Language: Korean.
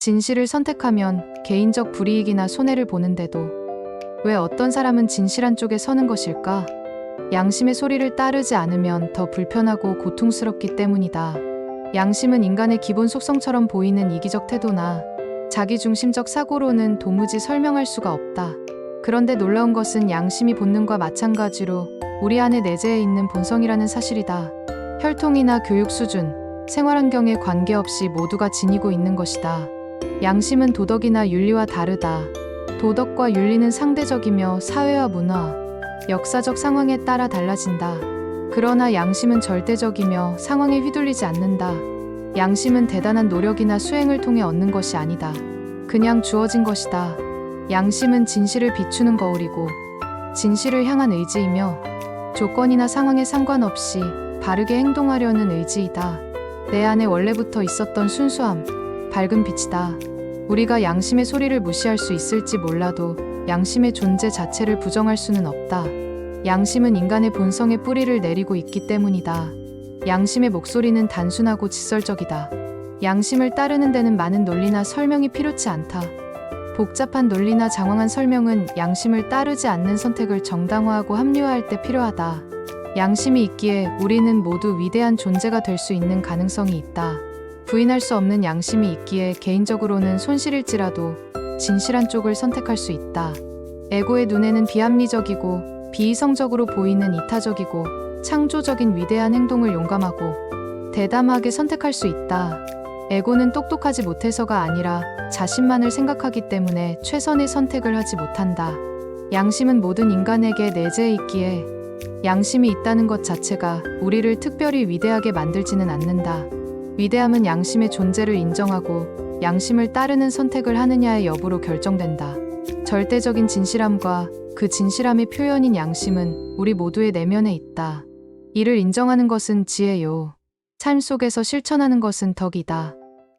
진실을 선택하면 개인적 불이익이나 손해를 보는데도 왜 어떤 사람은 진실한 쪽에 서는 것일까? 양심의 소리를 따르지 않으면 더 불편하고 고통스럽기 때문이다. 양심은 인간의 기본 속성처럼 보이는 이기적 태도나 자기중심적 사고로는 도무지 설명할 수가 없다. 그런데 놀라운 것은 양심이 본능과 마찬가지로 우리 안에 내재해 있는 본성이라는 사실이다. 혈통이나 교육 수준, 생활 환경에 관계없이 모두가 지니고 있는 것이다. 양심은 도덕이나 윤리와 다르다. 도덕과 윤리는 상대적이며 사회와 문화, 역사적 상황에 따라 달라진다. 그러나 양심은 절대적이며 상황에 휘둘리지 않는다. 양심은 대단한 노력이나 수행을 통해 얻는 것이 아니다. 그냥 주어진 것이다. 양심은 진실을 비추는 거울이고 진실을 향한 의지이며 조건이나 상황에 상관없이 바르게 행동하려는 의지이다. 내 안에 원래부터 있었던 순수함, 밝은 빛이다. 우리가 양심의 소리를 무시할 수 있을지 몰라도 양심의 존재 자체를 부정할 수는 없다. 양심은 인간의 본성의 뿌리를 내리고 있기 때문이다. 양심의 목소리는 단순하고 직설적이다. 양심을 따르는 데는 많은 논리나 설명이 필요치 않다. 복잡한 논리나 장황한 설명은 양심을 따르지 않는 선택을 정당화하고 합리화할 때 필요하다. 양심이 있기에 우리는 모두 위대한 존재가 될 수 있는 가능성이 있다. 부인할 수 없는 양심이 있기에 개인적으로는 손실일지라도 진실한 쪽을 선택할 수 있다. 에고의 눈에는 비합리적이고 비이성적으로 보이는 이타적이고 창조적인 위대한 행동을 용감하고 대담하게 선택할 수 있다. 에고는 똑똑하지 못해서가 아니라 자신만을 생각하기 때문에 최선의 선택을 하지 못한다. 양심은 모든 인간에게 내재해 있기에 양심이 있다는 것 자체가 우리를 특별히 위대하게 만들지는 않는다. 위대함은 양심의 존재를 인정하고 양심을 따르는 선택을 하느냐의 여부로 결정된다. 절대적인 진실함과 그 진실함의 표현인 양심은 우리 모두의 내면에 있다. 이를 인정하는 것은 지혜요. 삶 속에서 실천하는 것은 덕이다.